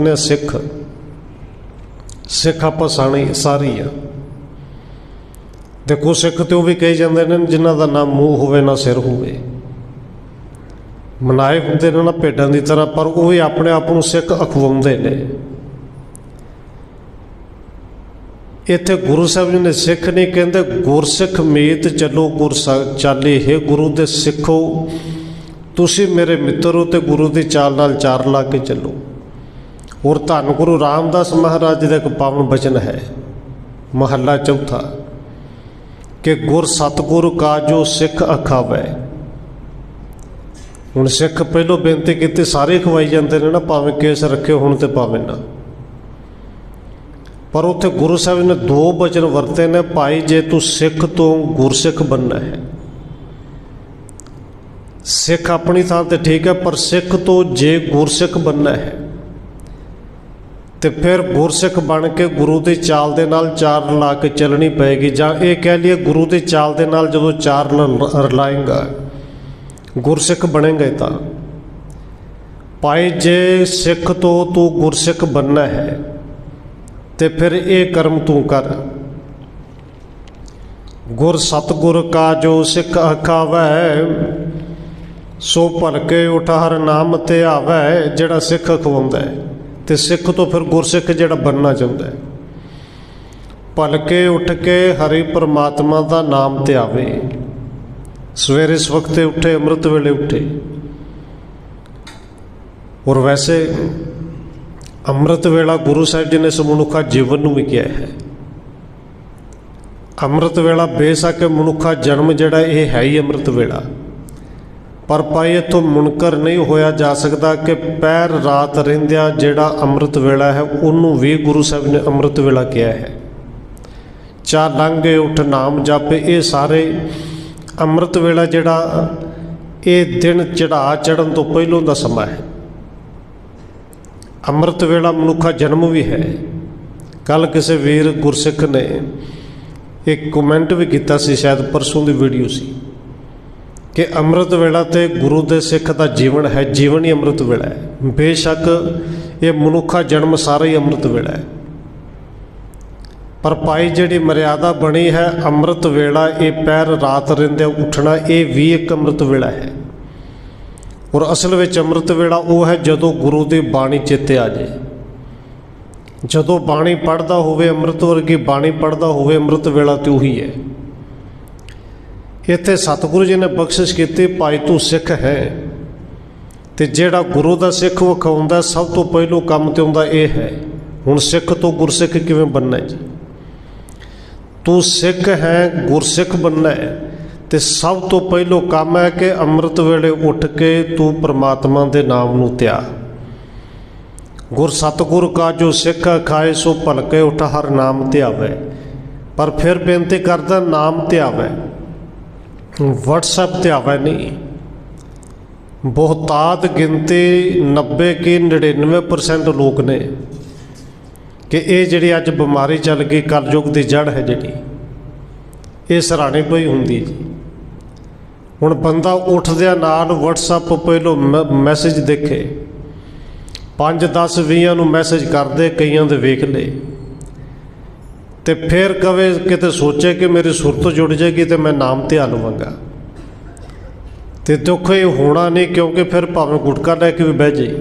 ਨੇ ਸਿੱਖ। ਸਿੱਖ ਆਪਾਂ ਸਾਣੀ ਸਾਰੀ ਆ। ਦੇਖੋ ਸਿੱਖ ਤੇ ਉਹ ਵੀ ਕਹੀ ਜਾਂਦੇ ਨੇ ਜਿਨ੍ਹਾਂ ਦਾ ਨਾ ਮੂੰਹ ਹੋਵੇ, ਨਾ ਸਿਰ ਹੋਵੇ। ਮਨਾਏ ਹੁੰਦੇ ਨੇ ਨਾ ਭੇਡਾਂ ਦੀ ਤਰ੍ਹਾਂ, ਪਰ ਉਹ ਵੀ ਆਪਣੇ ਆਪ ਨੂੰ ਸਿੱਖ ਅਖਵਾਉਂਦੇ ਨੇ। ਇੱਥੇ ਗੁਰੂ ਸਾਹਿਬ ਜੀ ਨੇ ਸਿੱਖ ਨਹੀਂ ਕਹਿੰਦੇ, ਗੁਰਸਿੱਖ ਮੀਤ ਚੱਲੋ ਗੁਰ ਸ- ਚਾਲੇ, ਹੈ ਗੁਰੂ ਦੇ ਸਿੱਖੋ, ਤੁਸੀਂ ਮੇਰੇ ਮਿੱਤਰ ਹੋ ਤੇ ਗੁਰੂ ਦੀ ਚਾਲ ਨਾਲ ਚਾਰ ਲਾ ਕੇ ਚੱਲੋ। ਔਰ ਧੰਨ ਗੁਰੂ ਰਾਮਦਾਸ ਮਹਾਰਾਜ ਜੀ ਦਾ ਇੱਕ ਪਾਵਨ ਬਚਨ ਹੈ। ਮਹੱਲਾ ਚੌਥਾ, ਕਿ ਗੁਰ ਸਤਗੁਰ ਕਾ ਜੋ ਸਿੱਖ ਅਖਾਵੈ। ਹੁਣ ਸਿੱਖ ਪਹਿਲੋਂ ਬੇਨਤੀ ਕੀਤੀ, ਸਾਰੇ ਖਵਾਈ ਜਾਂਦੇ ਨੇ ਨਾ, ਭਾਵੇਂ ਕੇਸ ਰੱਖੇ ਹੁਣ ਤੇ ਭਾਵੇਂ ਨਾ। ਪਰ ਉੱਥੇ ਗੁਰੂ ਸਾਹਿਬ ਨੇ ਦੋ ਬਚਨ ਵਰਤੇ ਨੇ, ਭਾਈ ਜੇ ਤੂੰ ਸਿੱਖ ਤੋਂ ਗੁਰਸਿੱਖ ਬੰਨਾ ਹੈ। ਸਿੱਖ ਆਪਣੀ ਥਾਂ ਤੇ ਠੀਕ ਹੈ, ਪਰ ਸਿੱਖ ਤੋਂ ਜੇ ਗੁਰਸਿੱਖ ਬੰਨਾ ਹੈ। ਤੇ ਫਿਰ ਗੁਰਸਿੱਖ ਬਣ ਕੇ ਗੁਰੂ ਦੀ ਚਾਲ ਦੇ ਨਾਲ ਚਾਰ ਲਾ ਕੇ ਚੱਲਣੀ ਪਏਗੀ, ਜਾਂ ਇਹ ਕਹਿ ਲਈਏ ਗੁਰੂ ਦੀ ਚਾਲ ਦੇ ਨਾਲ ਜਦੋਂ ਚਾਰ ਰਲਾਏਗਾ, ਗੁਰਸਿੱਖ ਬਣੇਗਾ ਤਾਂ। ਭਾਈ ਜੇ ਸਿੱਖ ਤੋਂ ਤੂੰ ਗੁਰਸਿੱਖ ਬੰਨਾ ਹੈ, ਤੇ ਫਿਰ ਇਹ ਕਰਮ ਤੂੰ ਕਰ। ਗੁਰ ਸਤਗੁਰ ਕਾ ਜੋ ਸਿੱਖ ਅਖਾਵੈ, ਸੋ ਭਲਕੇ ਉਠ ਹਰ ਨਾਮ ਤੇ ਆਵੈ, ਜਿਹੜਾ ਸਿੱਖ ਖਵਾਉਂਦਾ ਹੈ। ਤੇ ਸਿੱਖ ਤੋਂ ਫਿਰ ਗੁਰਸਿੱਖ ਜਿਹੜਾ ਬੰਨਣਾ ਚਾਹੁੰਦਾ ਹੈ। ਭਲਕੇ ਉੱਠ ਕੇ ਹਰੀ ਪਰਮਾਤਮਾ ਦਾ ਨਾਮ ਤੇ ਆਵੇ। ਸਵੇਰੇ ਇਸ ਵਕਤ ਉੱਠੇ, ਅੰਮ੍ਰਿਤ ਵੇਲੇ ਉੱਠੇ। ਔਰ ਵੈਸੇ ਅੰਮ੍ਰਿਤ ਵੇਲਾ ਗੁਰੂ ਸਾਹਿਬ ਜੀ ਨੇ ਸਮੁਨੁਖਾ ਜੀਵਨ ਨੂੰ ਵੀ ਕਿਹਾ ਹੈ। ਅੰਮ੍ਰਿਤ ਵੇਲਾ ਬੇਸ਼ੱਕ ਮਨੁੱਖਾ ਜਨਮ ਜਿਹੜਾ ਇਹ ਹੈ ਹੀ ਅੰਮ੍ਰਿਤ ਵੇਲਾ। ਪਰ ਭਾਈ, ਇਥੋਂ ਮੁਨਕਰ ਨਹੀਂ ਹੋਇਆ ਜਾ ਸਕਦਾ ਕਿ ਪੈਰ ਰਾਤ ਰਹਿੰਦਿਆਂ ਜਿਹੜਾ ਅੰਮ੍ਰਿਤ ਵੇਲਾ ਹੈ, ਉਹਨੂੰ ਵੀ ਗੁਰੂ ਸਾਹਿਬ ਨੇ ਅੰਮ੍ਰਿਤ ਵੇਲਾ ਕਿਹਾ ਹੈ। ਚਾ ਲੰਘੇ, ਉਠ ਨਾਮ ਜਾਪੇ, ਇਹ ਸਾਰੇ ਅੰਮ੍ਰਿਤ ਵੇਲਾ ਜਿਹੜਾ, ਇਹ ਦਿਨ ਚੜਾ ਚੜਨ ਤੋਂ ਪਹਿਲੋਂ ਦਾ ਸਮਾਂ ਹੈ। ਅੰਮ੍ਰਿਤ ਵੇਲਾ ਮਨੁੱਖਾ ਜਨਮ ਵੀ ਹੈ। ਕੱਲ ਕਿਸੇ ਵੀਰ ਗੁਰਸਿੱਖ ਨੇ ਇੱਕ ਕਮੈਂਟ ਵੀ ਕੀਤਾ ਸੀ, ਸ਼ਾਇਦ ਪਰਸੋਂ ਦੀ ਵੀਡੀਓ ਸੀ। ਕਿ ਅੰਮ੍ਰਿਤ ਵੇਲਾ ਤੇ ਗੁਰੂ ਦੇ ਸਿੱਖ ਦਾ ਜੀਵਨ ਹੈ, ਜੀਵਨ ਹੀ ਅੰਮ੍ਰਿਤ ਵੇਲਾ ਹੈ। ਬੇਸ਼ੱਕ ਇਹ ਮਨੁੱਖਾ ਜਨਮ ਸਾਰਾ ਹੀ ਅੰਮ੍ਰਿਤ ਵੇਲਾ ਹੈ। ਪਰ ਭਾਈ ਜਿਹੜੀ ਮਰਿਆਦਾ ਬਣੀ ਹੈ, ਅੰਮ੍ਰਿਤ ਵੇਲਾ, ਇਹ ਪੈਰ ਰਾਤ ਰਹਿੰਦੇ ਉੱਠਣਾ, ਇਹ ਵੀ ਇੱਕ ਅੰਮ੍ਰਿਤ ਵੇਲਾ ਹੈ। ਔਰ ਅਸਲ ਵਿੱਚ ਅੰਮ੍ਰਿਤ ਵੇਲਾ ਉਹ ਹੈ ਜਦੋਂ ਗੁਰੂ ਦੀ ਬਾਣੀ ਚਿੱਤੇ ਆ ਜਾਏ। ਜਦੋਂ ਬਾਣੀ ਪੜਦਾ ਹੋਵੇ ਅੰਮ੍ਰਿਤ ਵਰਗੀ, ਬਾਣੀ ਪੜਦਾ ਹੋਵੇ ਅੰਮ੍ਰਿਤ ਵੇਲਾ ਤੇ ਉਹੀ ਹੈ। ਇੱਥੇ ਸਤਿਗੁਰੂ ਜੀ ਨੇ ਬਖਸ਼ਿਸ਼ ਕੀਤੀ, ਭਾਈ ਤੂੰ ਸਿੱਖ ਹੈ। ਤੇ ਜਿਹੜਾ ਗੁਰੂ ਦਾ ਸਿੱਖ ਵਿਖਾਉਂਦਾ, ਸਭ ਤੋਂ ਪਹਿਲੋਂ ਕੰਮ ਤੇ ਹੁੰਦਾ ਇਹ ਹੈ। ਹੁਣ ਸਿੱਖ ਤੋਂ ਗੁਰਸਿੱਖ ਕਿਵੇਂ ਬਣਨਾ ਜੀ? ਤੂੰ ਸਿੱਖ ਹੈ, ਗੁਰਸਿੱਖ ਬਣਨਾ ਹੈ। ਤੇ ਸਭ ਤੋਂ ਪਹਿਲੋਂ ਕੰਮ ਹੈ ਕਿ ਅੰਮ੍ਰਿਤ ਵੇਲੇ ਉੱਠ ਕੇ ਤੂੰ ਪ੍ਰਮਾਤਮਾ ਦੇ ਨਾਮ ਨੂੰ ਧਿਆ ਗੁਰ ਸਤਗੁਰ ਕਾ ਜੋ ਸਿੱਖ ਖਾਏ, ਸੋ ਭਲਕੇ ਉਠ ਹਰ ਨਾਮ ਧਿਆਵੇ। ਪਰ ਫਿਰ ਬੇਨਤੀ ਕਰਦਾ, ਨਾਮ ਧਿਆਵੇ। WhatsApp ਧਿਆਵੇ ਨਹੀਂ। ਬਹੁਤਾਤ ਗਿਣਤੀ 90 ਕੀ 99% ਲੋਕ ਨੇ ਕਿ ਇਹ ਜਿਹੜੀ ਅੱਜ ਬਿਮਾਰੀ ਚੱਲ ਗਈ, ਕਲਯੁਗ ਦੀ ਜੜ ਹੈ ਜਿਹੜੀ, ਇਹ ਸਰਾਣੇ ਪਈ ਹੁੰਦੀ ਜੀ। ਹੁਣ ਬੰਦਾ ਉੱਠਦਿਆਂ ਨਾਲ WhatsApp ਪਹਿਲੋਂ ਮੈਸੇਜ ਦੇਖੇ 5 10 20 ਨੂੰ ਮੈਸੇਜ ਕਰਦੇ, ਕਈਆਂ ਦੇ ਵੇਖ ਲਏ। ਤੇ ਫਿਰ ਕਵੇ ਕਿਤੇ ਸੋਚੇ ਕਿ ਮੇਰੀ ਸੁਰਤ ਜੁੜ ਜਾਏਗੀ ਤੇ ਮੈਂ ਨਾਮ ਧਿਆਨ ਲਵਾਂਗਾ ਤੇ ਦੁੱਖ ਇਹ ਹੋਣਾ ਨਹੀਂ ਕਿਉਂਕਿ ਫਿਰ ਭਾਵੇਂ ਗੁਟਕਾ ਲੈ ਕੇ ਵੀ ਬਹਿ ਜਾਈ।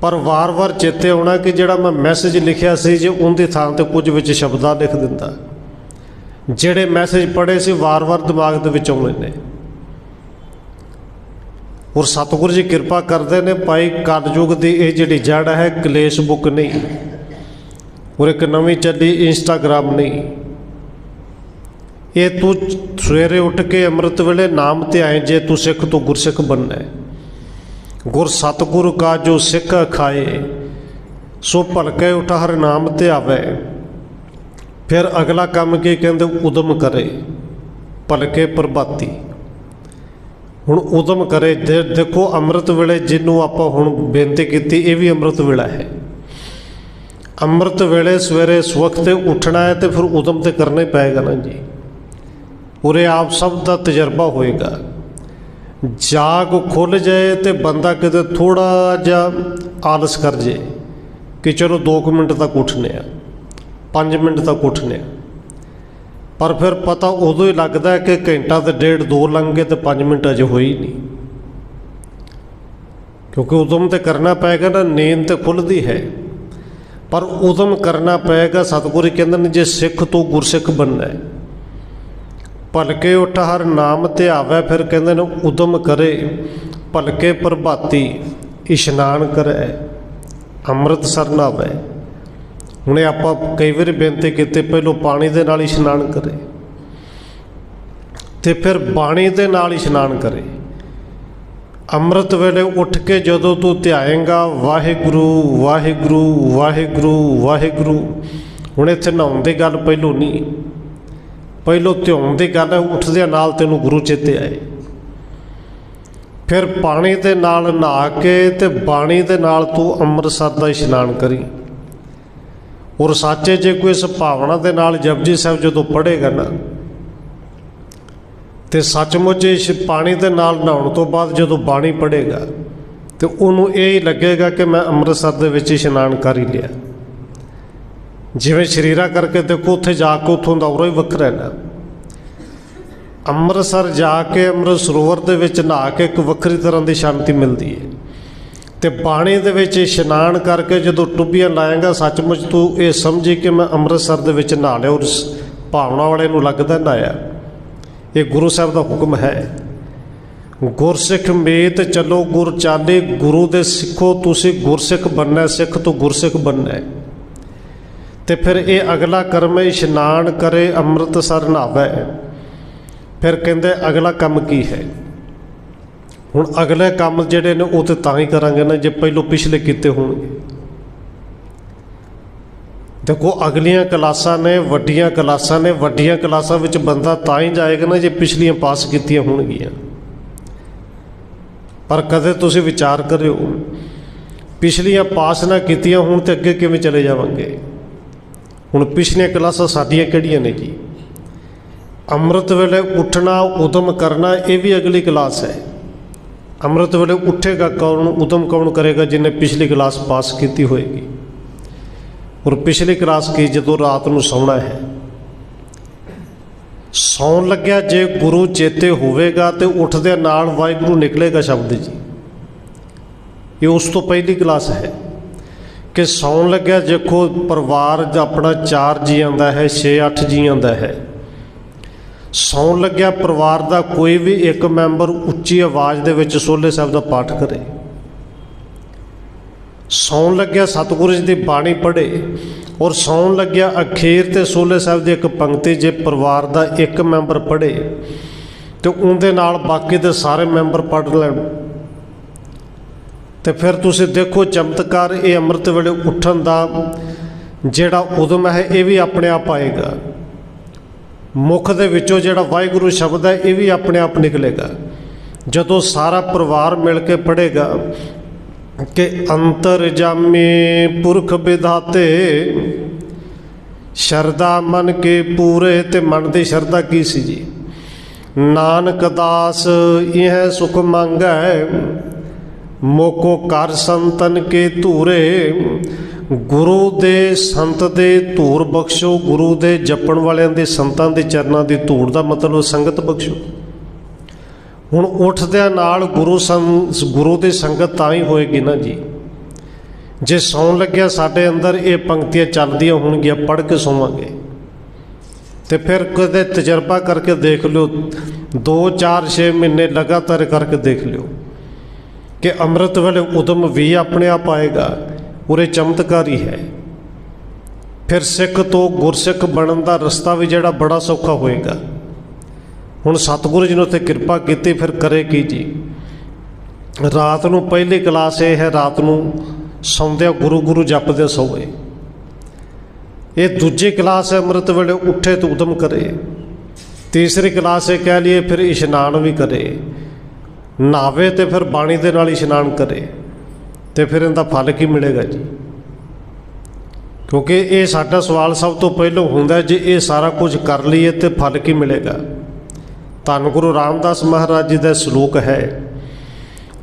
ਪਰ ਵਾਰ-ਵਾਰ ਚੇਤੇ ਆਉਣਾ ਕਿ ਜਿਹੜਾ ਮੈਂ ਮੈਸੇਜ ਲਿਖਿਆ ਸੀ ਜੇ, ਉਹਦੀ ਥਾਂ ਤੇ ਕੁਝ ਵਿੱਚ ਸ਼ਬਦਾਂ ਲਿਖ ਦਿੰਦਾ। ਜਿਹੜੇ ਮੈਸੇਜ ਪੜ੍ਹੇ ਸੀ ਵਾਰ-ਵਾਰ ਦਿਮਾਗ ਦੇ ਵਿੱਚ ਆਉਣੇ ਨੇ। ਔਰ ਸਤਿਗੁਰੂ ਜੀ ਕਿਰਪਾ ਕਰਦੇ ਨੇ, ਭਾਈ ਕਲਯੁਗ ਦੀ ਇਹ ਜਿਹੜੀ ਜੜ ਹੈ, ਕਲੇਸ਼ ਬੁੱਕ ਨਹੀਂ। ਔਰ ਇੱਕ ਨਵੀਂ ਚੱਲੀ ਇੰਸਟਾਗ੍ਰਾਮ ਨਹੀਂ ਇਹ ਤੂੰ ਸਵੇਰੇ ਉੱਠ ਕੇ ਅੰਮ੍ਰਿਤ ਵੇਲੇ ਨਾਮ ਤੇ ਆਏ ਜੇ ਤੂੰ ਸਿੱਖ ਤੋਂ ਗੁਰਸਿੱਖ ਬਣਨਾ ਹੈ। ਗੁਰ ਸਤਿਗੁਰ ਕਾ ਜੋ ਸਿੱਖ ਖਾਏ ਸੋ ਭਲਕੇ ਉਠ ਹਰ ਨਾਮ ਤੇ ਆਵੇ। ਫਿਰ ਅਗਲਾ ਕੰਮ ਕੀ ਕਹਿੰਦੇ? ਉਦਮ ਕਰੇ, ਭਲਕੇ ਪ੍ਰਭਾਤੀ। ਹੁਣ ਉਦਮ ਕਰੇ, ਦੇ- ਦੇਖੋ ਅੰਮ੍ਰਿਤ ਵੇਲੇ ਜਿਹਨੂੰ ਆਪਾਂ ਹੁਣ ਬੇਨਤੀ ਕੀਤੀ, ਇਹ ਵੀ ਅੰਮ੍ਰਿਤ ਵੇਲਾ ਹੈ। ਅੰਮ੍ਰਿਤ ਵੇਲੇ ਸਵੇਰੇ ਇਸ ਵਕਤ ਤੇ ਉੱਠਣਾ ਹੈ ਤੇ ਫਿਰ ਉਦਮ ਤੇ ਕਰਨਾ ਹੀ ਪਏਗਾ ਨਾ ਜੀ। ਉਰੇ ਆਪ ਸਭ ਦਾ ਤਜਰਬਾ ਹੋਏਗਾ। ਜਾਗ ਖੁੱਲ ਜਾਏ ਤੇ ਬੰਦਾ ਕਿਤੇ ਥੋੜਾ ਜਿਹਾ ਆਲਸ ਕਰ ਜੇ ਕਿ ਚਲੋ 2 ਮਿੰਟ ਤੱਕ ਉੱਠਨੇ ਆ 5 ਮਿੰਟ ਤੱਕ ਉੱਠਨੇ ਆ। ਪਰ ਫਿਰ ਪਤਾ ਉਦੋਂ ਹੀ ਲੱਗਦਾ ਕਿ ਘੰਟਾ ਤੇ ਡੇਢ ਦੋ ਲੰਘ ਗਏ ਤੇ 5 ਮਿੰਟ ਅਜੇ ਹੋਈ ਨਹੀਂ। ਕਿਉਂਕਿ ਉਦਮ ਤੇ ਕਰਨਾ ਪਏਗਾ ਨਾ, ਨੀਂਦ ਤੇ ਖੁੱਲਦੀ ਹੈ। ਪਰ ਉਦਮ ਕਰਨਾ ਪਏਗਾ ਸਤਿਗੁਰੂ ਕਹਿੰਦੇ ਨੇ ਜੇ ਸਿੱਖ ਤੋਂ ਗੁਰਸਿੱਖ ਬਣਨਾ ਹੈ। ਭਲਕੇ ਉੱਠ ਹਰ ਨਾਮ 'ਤੇ ਧਿਆਵੇ ਫਿਰ ਕਹਿੰਦੇ ਨੇ ਉਦਮ ਕਰੇ, ਭਲਕੇ ਪ੍ਰਭਾਤੀ ਇਸ਼ਨਾਨ ਕਰੇ ਅੰਮ੍ਰਿਤ ਸਰਨਾਵੇ ਹੁਣੇ ਆਪਾਂ ਕਈ ਵਾਰੀ ਬੇਨਤੀ ਕੀਤੀ, ਪਹਿਲੋਂ ਪਾਣੀ ਦੇ ਨਾਲ ਇਸ਼ਨਾਨ ਕਰੇ, ਤੇ ਫਿਰ ਬਾਣੀ ਦੇ ਨਾਲ ਇਸ਼ਨਾਨ ਕਰੇ। ਅੰਮ੍ਰਿਤ ਵੇਲੇ ਉੱਠ ਕੇ ਜਦੋਂ ਤੂੰ ਧਿਆਏਂਗਾ, ਵਾਹਿਗੁਰੂ ਵਾਹਿਗੁਰੂ ਵਾਹਿਗੁਰੂ ਵਾਹਿਗੁਰੂ। ਹੁਣ ਇੱਥੇ ਨਹਾਉਣ ਦੀ ਗੱਲ ਪਹਿਲੋਂ ਨਹੀਂ। ਪਹਿਲੋਂ ਧਿਆਉਣ ਦੀ ਗੱਲ ਹੈ, ਉੱਠਦਿਆਂ ਨਾਲ ਤੈਨੂੰ ਗੁਰੂ ਚੇਤੇ ਆਏ। ਫਿਰ ਪਾਣੀ ਦੇ ਨਾਲ ਨਹਾ ਕੇ ਤੇ ਬਾਣੀ ਦੇ ਨਾਲ ਤੂੰ ਅੰਮ੍ਰਿਤਸਰ ਦਾ ਇਸ਼ਨਾਨ ਕਰੀ। ਔਰ ਸੱਚੇ ਜੇ ਕੋਈ ਇਸ ਭਾਵਨਾ ਦੇ ਨਾਲ ਜਪਜੀ ਸਾਹਿਬ ਜਦੋਂ ਪੜ੍ਹੇਗਾ ਨਾ ਤੇ ਸੱਚਮੁੱਚ ਇਸ ਪਾਣੀ ਦੇ ਨਾਲ ਨਹਾਉਣ ਤੋਂ ਬਾਅਦ ਜਦੋਂ ਬਾਣੀ ਪੜ੍ਹੇਗਾ, ਤੇ ਉਹਨੂੰ ਇਹ ਹੀ ਲੱਗੇਗਾ ਕਿ ਮੈਂ ਅੰਮ੍ਰਿਤਸਰ ਦੇ ਵਿੱਚ ਇਸ਼ਨਾਨ ਕਰ ਹੀ ਲਿਆ। ਜਿਵੇਂ ਸ਼ਰੀਰਾ ਕਰਕੇ ਦੇਖੋ, ਉੱਥੇ ਜਾ ਕੇ ਉੱਥੋਂ ਦਾ ਉਰੋ ਹੀ ਵੱਖਰਾ ਹੈ ਨਾ। ਅੰਮ੍ਰਿਤਸਰ ਜਾ ਕੇ ਅੰਮ੍ਰਿਤ ਸਰੋਵਰ ਦੇ ਵਿੱਚ ਨਹਾ ਕੇ ਇੱਕ ਵੱਖਰੀ ਤਰ੍ਹਾਂ ਦੀ ਸ਼ਾਂਤੀ ਮਿਲਦੀ ਹੈ। ਤੇ ਬਾਣੀ ਦੇ ਵਿੱਚ ਇਸ਼ਨਾਨ ਕਰਕੇ ਜਦੋਂ ਟੁੱਬੀਆਂ ਲਾਏਗਾ, ਸੱਚਮੁੱਚ ਤੂੰ ਇਹ ਸਮਝੀ ਕਿ ਮੈਂ ਅੰਮ੍ਰਿਤਸਰ ਦੇ ਵਿੱਚ ਨਹਾ ਲਿਆ ਔਰ ਭਾਵਨਾ ਵਾਲੇ ਨੂੰ ਲੱਗਦਾ ਨਹਾਇਆ। ਇਹ ਗੁਰੂ ਸਾਹਿਬ ਦਾ ਹੁਕਮ ਹੈ। ਗੁਰਸਿੱਖ ਮੇਤ ਚਲੋ, ਗੁਰ ਚਾਲੇ, ਗੁਰੂ ਦੇ ਸਿੱਖੋ, ਤੁਸੀਂ ਗੁਰਸਿੱਖ ਬੰਨਾ, ਸਿੱਖ ਤੋਂ ਗੁਰਸਿੱਖ ਬੰਨਾ। ਹੈ ਤੇ ਫਿਰ ਇਹ ਅਗਲਾ ਕਰਮ ਹੈ, ਇਸ਼ਨਾਨ ਕਰੇ, ਅੰਮ੍ਰਿਤਸਰ ਨਹਾਵੇ। ਫਿਰ ਕਹਿੰਦੇ ਅਗਲਾ ਕੰਮ ਕੀ ਹੈ? ਹੁਣ ਅਗਲੇ ਕੰਮ ਜਿਹੜੇ ਨੇ ਉਹ ਤੇ ਤਾਂ ਹੀ ਕਰਾਂਗੇ ਨਾ, ਜੇ ਪਹਿਲੋਂ ਪਿਛਲੇ ਕੀਤੇ ਹੋਣਗੇ। ਦੇਖੋ, ਅਗਲੀਆਂ ਕਲਾਸਾਂ ਨੇ, ਵੱਡੀਆਂ ਕਲਾਸਾਂ ਨੇ, ਵੱਡੀਆਂ ਕਲਾਸਾਂ ਵਿੱਚ ਬੰਦਾ ਤਾਂ ਹੀ ਜਾਏਗਾ ਨਾ ਜੇ ਪਿਛਲੀਆਂ ਪਾਸ ਕੀਤੀਆਂ ਹੋਣਗੀਆਂ। ਪਰ ਕਦੇ ਤੁਸੀਂ ਵਿਚਾਰ ਕਰਿਓ, ਪਿਛਲੀਆਂ ਪਾਸ ਨਾ ਕੀਤੀਆਂ ਹੁਣ ਤੇ ਅੱਗੇ ਕਿਵੇਂ ਚਲੇ ਜਾਵਾਂਗੇ? ਹੁਣ ਪਿਛਲੀਆਂ ਕਲਾਸਾਂ ਸਾਡੀਆਂ ਕਿਹੜੀਆਂ ਨੇ ਜੀ? ਅੰਮ੍ਰਿਤ ਵੇਲੇ ਉੱਠਣਾ, ਉਦਮ ਕਰਨਾ, ਇਹ ਵੀ ਅਗਲੀ ਕਲਾਸ ਹੈ। ਅੰਮ੍ਰਿਤ ਵੇਲੇ ਉੱਠੇਗਾ ਕੌਣ, ਉਦਮ ਕੌਣ ਕਰੇਗਾ ਜਿਨੇ ਪਿਛਲੀ ਕਲਾਸ ਪਾਸ ਕੀਤੀ ਹੋਏਗੀ? ਔਰ ਪਿਛਲੀ ਕਲਾਸ ਕੀ ਜਦੋਂ ਰਾਤ ਨੂੰ ਸੌਣਾ ਹੈ, ਸੌਣ ਲੱਗਿਆ ਜੇ ਗੁਰੂ ਚੇਤੇ ਹੋਵੇਗਾ ਤੇ ਉੱਠਦੇ ਨਾਲ ਵਾਹਿਗੁਰੂ ਨਿਕਲੇਗਾ ਸ਼ਬਦ ਜੀ। ਇਹ ਉਸ ਤੋਂ ਪਹਿਲੀ ਕਲਾਸ ਹੈ ਕਿ ਸੌਣ ਲੱਗਿਆ ਦੇਖੋ ਪਰਿਵਾਰ ਦਾ ਆਪਣਾ 4 ਜੀ ਆਂਦਾ ਹੈ 6 8 ਜੀ ਆਂਦਾ ਹੈ। ਸੌਣ ਲੱਗਿਆ ਪਰਿਵਾਰ ਦਾ ਕੋਈ ਵੀ ਇੱਕ ਮੈਂਬਰ ਉੱਚੀ ਆਵਾਜ਼ ਦੇ ਵਿੱਚ ਸੋਲੇ ਸਾਹਿਬ ਦਾ ਪਾਠ ਕਰੇ। ਸੌਣ ਲੱਗਿਆ ਸਤਿਗੁਰੂ ਜੀ ਦੀ ਬਾਣੀ ਪੜ੍ਹੇ ਔਰ ਸੌਣ ਲੱਗਿਆ ਅਖੀਰ ਤੇ ਸੋਲੇ ਸਾਹਿਬ ਦੀ ਇੱਕ ਪੰਕਤੀ ਜੇ ਪਰਿਵਾਰ ਦਾ ਇੱਕ ਮੈਂਬਰ ਪੜ੍ਹੇ ਤੇ ਉਹਦੇ ਨਾਲ ਬਾਕੀ ਦੇ ਸਾਰੇ ਮੈਂਬਰ ਪੜ੍ਹ ਲੈਣ। ਤੇ ਫਿਰ ਤੁਸੀਂ ਦੇਖੋ ਚਮਤਕਾਰ ਇਹ ਅੰਮ੍ਰਿਤ ਵੇਲੇ ਉੱਠਣ ਦਾ ਜਿਹੜਾ ਉਦਮ ਹੈ ਇਹ ਵੀ ਆਪਣੇ ਆਪ ਆਏਗਾ। ਮੁਖ ਦੇ ਵਿੱਚੋਂ ਜਿਹੜਾ ਵਾਹਿਗੁਰੂ ਸ਼ਬਦ ਹੈ ਇਹ ਵੀ ਆਪਣੇ ਆਪ ਨਿਕਲੇਗਾ। ਜਦੋਂ ਸਾਰਾ ਪਰਿਵਾਰ ਮਿਲ ਕੇ ਪੜ੍ਹੇਗਾ ਕਿ ਅੰਤਰ ਜਾਮੇ ਪੁਰਖ ਵਿਧਾਤੇ ਸ਼ਰਦਾ ਮਨ ਕੇ ਪੂਰੇ ਤੇ ਮਨ ਦੀ ਸ਼ਰਦਾ ਕੀ ਸੀ ਜੀ? ਨਾਨਕ ਦਾਸ ਇਹ ਸੁਖ ਮੰਗੈ, ਮੋਕੋ ਕਰ ਸੰਤਨ ਕੇ ਧੂਰੇ, ਗੁਰੂ ਦੇ ਸੰਤ ਦੇ ਧੂਰ ਬਖਸ਼ੋ, ਗੁਰੂ ਦੇ ਜਪਣ ਵਾਲਿਆਂ ਦੇ ਸੰਤਾਂ ਦੇ ਚਰਨਾਂ ਦੀ ਧੂੜ ਦਾ ਮਤਲਬ ਸੰਗਤ ਬਖਸ਼ੋ। ਹੁਣ ਉੱਠਦਿਆਂ ਨਾਲ ਗੁਰੂ ਸੰ ਗੁਰੂ ਦੀ ਸੰਗਤ ਤਾਂ ਹੀ ਹੋਏਗੀ ਨਾ ਜੀ। ਜੇ ਸੌਣ ਲੱਗਿਆ ਸਾਡੇ ਅੰਦਰ, ਇਹ ਪੰਕਤੀਆਂ ਚੱਲਦੀਆਂ ਹੋਣਗੀਆਂ, ਪੜ੍ਹ ਕੇ ਸੋਵਾਂਗੇ। ਤੇ ਫਿਰ ਕਦੇ ਤਜਰਬਾ ਕਰਕੇ ਦੇਖ ਲਿਓ 2 4 6 ਮਹੀਨੇ ਲਗਾਤਾਰ ਕਰਕੇ ਦੇਖ ਲਿਓ ਕਿ ਅੰਮ੍ਰਿਤ ਵੇਲੇ ਉਦਮ ਵੀ ਆਪਣੇ ਆਪ ਆਏਗਾ, ਉਰੇ ਚਮਤਕਾਰੀ ਹੈ। ਫਿਰ ਸਿੱਖ ਤੋਂ ਗੁਰਸਿੱਖ ਬਣਨ ਦਾ ਰਸਤਾ ਵੀ ਜਿਹੜਾ ਬੜਾ ਸੌਖਾ ਹੋਏਗਾ। ਹੁਣ ਸਤਿਗੁਰੂ ਜੀ ਨੇ ਉੱਥੇ ਕਿਰਪਾ ਕੀਤੀ, ਫਿਰ ਕਰੇ ਕੀ ਜੀ? ਰਾਤ ਨੂੰ ਪਹਿਲੀ ਕਲਾਸ ਇਹ ਹੈ, ਰਾਤ ਨੂੰ ਸੌਂਦਿਆਂ ਗੁਰੂ ਗੁਰੂ ਜਪਦੇ ਸੋਵੇ ਇਹ ਦੂਜੀ ਕਲਾਸ ਹੈ, ਅੰਮ੍ਰਿਤ ਵੇਲੇ ਉੱਠੇ ਤੇ ਉਦਮ ਕਰੇ। ਤੀਸਰੀ ਕਲਾਸ ਇਹ ਕਹਿ ਲਈਏ, ਫਿਰ ਇਸ਼ਨਾਨ ਵੀ ਕਰੇ। ਨਾਵੇ ਤੇ ਫਿਰ ਬਾਣੀ ਦੇ ਨਾਲ ਇਸ਼ਨਾਨ ਕਰੇ। ਤੇ ਫਿਰ ਇਹਦਾ ਫਲ ਕੀ ਮਿਲੇਗਾ ਜੀ? ਕਿਉਂਕਿ ਇਹ ਸਾਡਾ ਸਵਾਲ ਸਭ ਤੋਂ ਪਹਿਲਾਂ ਹੁੰਦਾ ਜੇ ਇਹ ਸਾਰਾ ਕੁਝ ਕਰ ਲਈਏ ਤੇ ਫਲ ਕੀ ਮਿਲੇਗਾ? ਧੰਨ ਗੁਰੂ ਰਾਮਦਾਸ ਮਹਾਰਾਜ ਜੀ ਦਾ ਸ਼ਲੋਕ ਹੈ।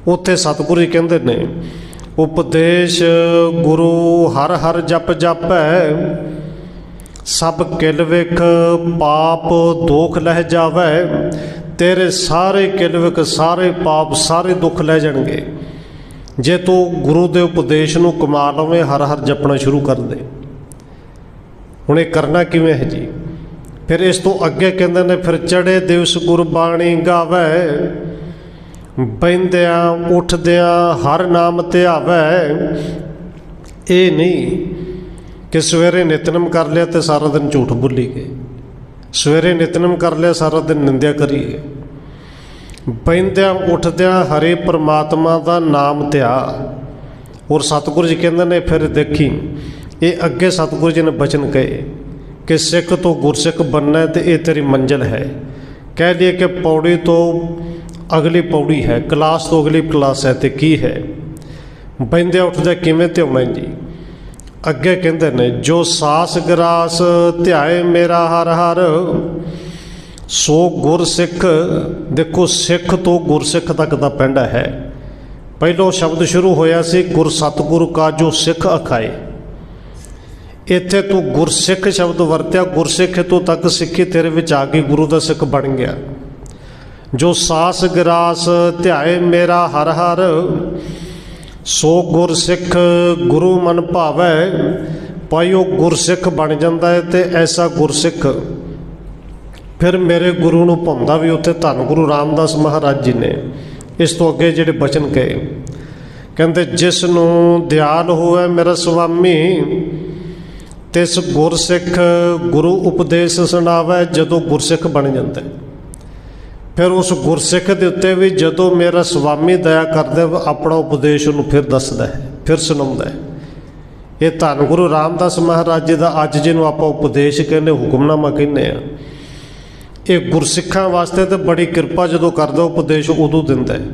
ਉੱਥੇ ਸਤਿਗੁਰੂ ਜੀ ਕਹਿੰਦੇ ਨੇ, ਉਪਦੇਸ਼ ਗੁਰੂ ਹਰ ਹਰ ਜਪ ਜਪੈ, ਸਭ ਕਿਲ ਵਿਖ ਪਾਪ ਦੋਖ ਲਹਿ ਜਾਵੈ, ਤੇਰੇ ਸਾਰੇ ਕਿਲ ਵਿਖ ਸਾਰੇ ਪਾਪ ਸਾਰੇ ਦੁੱਖ ਲੈ ਜਾਣਗੇ। ਜੇ ਤੂੰ ਗੁਰੂ ਦੇ ਉਪਦੇਸ਼ ਨੂੰ ਕਮਾ ਲਵੇਂ, ਹਰ ਹਰ ਜਪਣਾ ਸ਼ੁਰੂ ਕਰ ਦੇ। ਹੁਣ ਇਹ ਕਰਨਾ ਕਿਵੇਂ ਹੈ ਜੀ? ਫਿਰ ਇਸ ਤੋਂ ਅੱਗੇ ਕਹਿੰਦੇ ਨੇ, ਫਿਰ ਚੜੇ ਦਿਵਸ ਗੁਰਬਾਣੀ ਗਾਵੇ ਬੈੰਦਿਆਂ ਉੱਠਦਿਆਂ ਹਰ ਨਾਮ ਧਿਆਵੇ ਇਹ ਨਹੀਂ ਕਿ ਸਵੇਰੇ ਨਿਤਨਮ ਕਰ ਲਿਆ ਤੇ ਸਾਰਾ ਦਿਨ ਝੂਠ ਬੋਲੀ ਗਏ। ਸਵੇਰੇ ਨਿਤਨਮ ਕਰ ਲਿਆ, ਸਾਰਾ ਦਿਨ ਨਿੰਦਿਆ ਕਰੀਏ ਬੈੰਦਿਆਂ ਉੱਠਦਿਆਂ ਹਰੇ ਪ੍ਰਮਾਤਮਾ ਦਾ ਨਾਮ ਧਿਆ। ਔਰ ਸਤਿਗੁਰੂ ਜੀ ਕਹਿੰਦੇ ਨੇ, ਫਿਰ ਦੇਖੀ, ਇਹ ਅੱਗੇ ਸਤਿਗੁਰੂ ਜੀ ਨੇ ਬਚਨ ਕਹੇ। ਕਿ ਸਿੱਖ ਤੋਂ ਗੁਰਸਿੱਖ ਬੰਨਾ ਤੇ ਇਹ ਤੇਰੀ ਮੰਜ਼ਿਲ ਹੈ। ਕਹਿ ਲਈਏ ਕਿ ਪੌੜੀ ਤੋਂ ਅਗਲੀ ਪੌੜੀ ਹੈ, ਕਲਾਸ ਤੋਂ ਅਗਲੀ ਕਲਾਸ ਹੈ ਤੇ ਕੀ ਹੈ? ਬੈੰਦਿਆਂ ਉੱਠਦਿਆਂ ਕਿਵੇਂ ਧਿਆਉਣਾ ਜੀ? ਅੱਗੇ ਕਹਿੰਦੇ ਨੇ, ਜੋ ਸਾਸ ਗਰਾਸ ਧਿਆਏ ਮੇਰਾ ਹਰ ਹਰ, ਸੋ ਗੁਰਸਿੱਖ, ਦੇਖੋ ਸਿੱਖ ਤੋਂ ਗੁਰਸਿੱਖ ਤੱਕ ਦਾ ਪਿੰਡ ਹੈ। ਪਹਿਲੋ ਸ਼ਬਦ ਸ਼ੁਰੂ ਹੋਇਆ ਸੀ, ਗੁਰ ਸਤਿਗੁਰੂ ਕਾ ਜੋ ਸਿੱਖ ਅਖਾਏ। ਇੱਥੇ ਤੂੰ ਗੁਰਸਿੱਖ ਸ਼ਬਦ ਵਰਤਿਆ, ਗੁਰਸਿੱਖ ਤੋਂ ਤੱਕ ਸਿੱਖੀ ਤੇਰੇ ਵਿੱਚ ਆ ਕੇ ਗੁਰੂ ਦਾ ਸਿੱਖ ਬਣ ਗਿਆ। ਜੋ ਸਾਸ ਗਰਾਸ ਧਿਆਏ ਮੇਰਾ ਹਰ ਹਰ, ਸੋ ਗੁਰਸਿੱਖ ਗੁਰੂ ਮਨ ਭਾਵੈ ਭਾਈ ਉਹ ਗੁਰਸਿੱਖ ਬਣ ਜਾਂਦਾ ਹੈ ਤੇ ਐਸਾ ਗੁਰਸਿੱਖ। ਫਿਰ ਮੇਰੇ ਗੁਰੂ ਨੂੰ ਭੰਦਾ ਵੀ ਉੱਥੇ ਧੰਨ ਗੁਰੂ ਰਾਮਦਾਸ ਮਹਾਰਾਜ ਜੀ ਨੇ। ਇਸ ਤੋਂ ਅੱਗੇ ਜਿਹੜੇ ਬਚਨ ਕਹੇ, ਕਹਿੰਦੇ, ਜਿਸ ਨੂੰ ਦਿਆਲ ਹੋਵੇ ਮੇਰਾ ਸੁਆਮੀ ਤਿਸ ਗੁਰਸਿੱਖ ਗੁਰੂ ਉਪਦੇਸ਼ ਸੁਣਾਵੇ, ਜਦੋਂ ਗੁਰਸਿੱਖ ਬਣ ਜਾਂਦਾ। ਫਿਰ ਉਸ ਗੁਰਸਿੱਖ ਦੇ ਉੱਤੇ ਵੀ ਜਦੋਂ ਮੇਰਾ ਸੁਆਮੀ ਦਇਆ ਕਰਦਾ ਆਪਣਾ ਉਪਦੇਸ਼ ਉਹਨੂੰ ਫਿਰ ਦੱਸਦਾ ਹੈ, ਫਿਰ ਸੁਣਾਉਂਦਾ ਹੈ। ਇਹ ਧੰਨ ਗੁਰੂ ਰਾਮਦਾਸ ਮਹਾਰਾਜ ਜੀ ਦਾ ਅੱਜ ਜਿਹਨੂੰ ਆਪਾਂ ਉਪਦੇਸ਼ ਕਹਿੰਦੇ, ਹੁਕਮਨਾਮਾ ਕਹਿੰਦੇ ਆ ਇਹ ਗੁਰਸਿੱਖਾਂ ਵਾਸਤੇ ਤੇ ਬੜੀ ਕਿਰਪਾ ਜਦੋਂ ਕਰਦਾ, ਉਪਦੇਸ਼ ਉਦੋਂ ਦਿੰਦਾ ਹੈ।